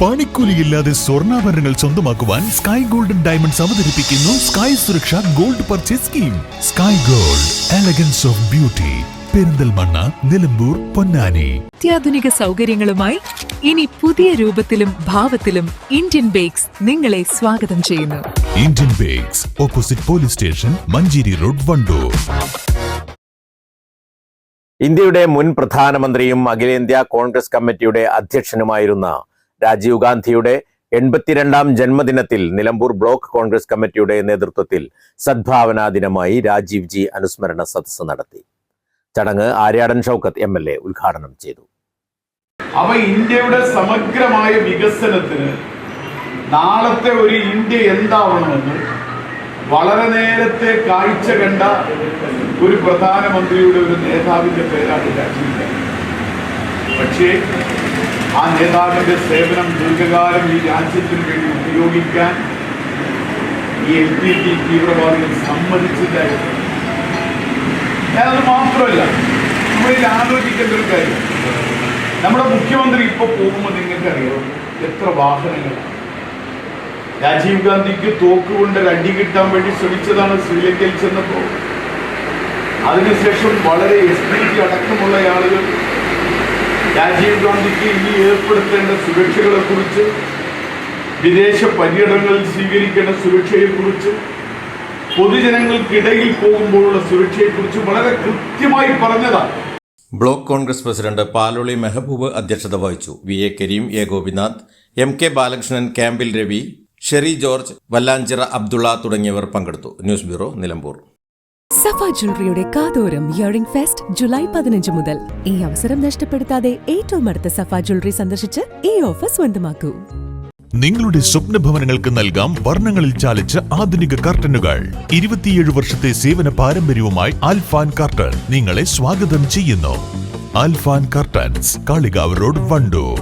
പണിക്കൂലിയില്ലാതെ സ്വർണാഭരണങ്ങൾ സ്വന്തമാക്കുവാൻ sky golden diamonds അവതരിപ്പിക്കുന്നു Sky Suraksha gold purchase scheme Sky gold elegance of beauty Perinthalmanna Nilambur Ponnani. അത്യാധുനിക സൗകര്യങ്ങളുമായി ഇനി പുതിയ രൂപത്തിലും ഭാവത്തിലും ഇന്ത്യൻ ബേക്സ് നിങ്ങളെ സ്വാഗതം ചെയ്യുന്നു. Indian bakes opposite police station Manjeri road Wandoor. ഇന്ത്യയുടെ മുൻ പ്രധാനമന്ത്രിയും അഖിലേന്ത്യാ കോൺഗ്രസ് കമ്മിറ്റിയുടെ അധ്യക്ഷനുമായിരുന്ന രാജീവ് ഗാന്ധിയുടെ എൺപത്തിരണ്ടാം ജന്മദിനത്തിൽ നിലമ്പൂർ ബ്ലോക്ക് കോൺഗ്രസ് കമ്മിറ്റിയുടെ നേതൃത്വത്തിൽ സദ്ഭാവനാ ദിനമായി രാജീവ് ജി അനുസ്മരണ സദസ്സ് നടത്തി. ചടങ്ങ് Aryadan Shoukath M L A ഉദ്ഘാടനം ചെയ്തു. അവ ഇന്ത്യയുടെ സമഗ്രമായ വികസനത്തിന് നാളത്തെ ഒരു ഇന്ത്യ എന്താവണമെന്ന് വളരെ നേരത്തെ കാഴ്ച കണ്ട ഒരു പ്രധാനമന്ത്രിയുടെ ഒരു നേതാവിന്റെ പേരാണ് രാജീവ് പക്ഷേ ആ നേതാവിന്റെ സേവനം ദീർഘകാലം ഈ രാജ്യത്തിന് വേണ്ടി ഉപയോഗിക്കാൻ ഈ എൽ പി ടി തീവ്രവാദികൾ സമ്മതിച്ചില്ലായിരുന്നു ഞാനത് മാത്രമല്ല നമ്മളിൽ ആലോചിക്കേണ്ട ഒരു കാര്യം. നമ്മുടെ മുഖ്യമന്ത്രി ഇപ്പൊ പോകുമ്പോൾ നിങ്ങൾക്കറിയാം എത്ര വാഹനങ്ങളാണ്. രാജീവ് ഗാന്ധിക്ക് തോക്കുകൊണ്ട് അടി കിട്ടാൻ വേണ്ടി ശ്രമിച്ചതാണ് ശ്രീലങ്കയിൽ ചെന്നപ്പോൾ അതിനുശേഷം വളരെ എസ് പി ജി അടക്കമുള്ള ആളുകൾ രാജീവ് ഗാന്ധിക്ക് ഇനി ഏർപ്പെടുത്തേണ്ട സുരക്ഷകളെ കുറിച്ച് വിദേശ പര്യടനങ്ങളിൽ സ്വീകരിക്കേണ്ട സുരക്ഷയെക്കുറിച്ച് പൊതുജനങ്ങൾക്കിടയിൽ പോകുമ്പോഴുള്ള സുരക്ഷയെക്കുറിച്ച് വളരെ കൃത്യമായി പറഞ്ഞതാണ് ബ്ലോക്ക് കോൺഗ്രസ് പ്രസിഡന്റ് പാലോളി മെഹബൂബ് അധ്യക്ഷത വഹിച്ചു. V A Kareem A Gopinath M K Balakrishnan ക്യാമ്പിൽ രവി ഷെറി ജോർജ് വല്ലാഞ്ചിറ അബ്ദുള്ള തുടങ്ങിയവർ പങ്കെടുത്തു. News bureau Nilambur. സഫ ജ്വല്ലറിയുടെ കാതോരം ഇയറിംഗ് ഫെസ്റ്റ് ജൂലൈ പതിനഞ്ച് മുതൽ. ഈ അവസരം നഷ്ടപ്പെടുത്താതെ ഏറ്റവും അടുത്ത സഫ ജ്വല്ലറി സന്ദർശിച്ച് ഈ ഓഫർ സ്വന്തമാക്കൂ. നിങ്ങളുടെ സ്വപ്ന ഭവനങ്ങൾക്ക് നൽകാം വർണങ്ങളിൽ ചാലിച്ച ആധുനിക കർട്ടനുകൾ. ഇരുപത്തിയേഴ് വർഷത്തെ സേവന പാരമ്പര്യവുമായി ആൽഫാൻ കർട്ടൻ നിങ്ങളെ സ്വാഗതം ചെയ്യുന്നു. Alfan curtains Kalikavu road Wandoor.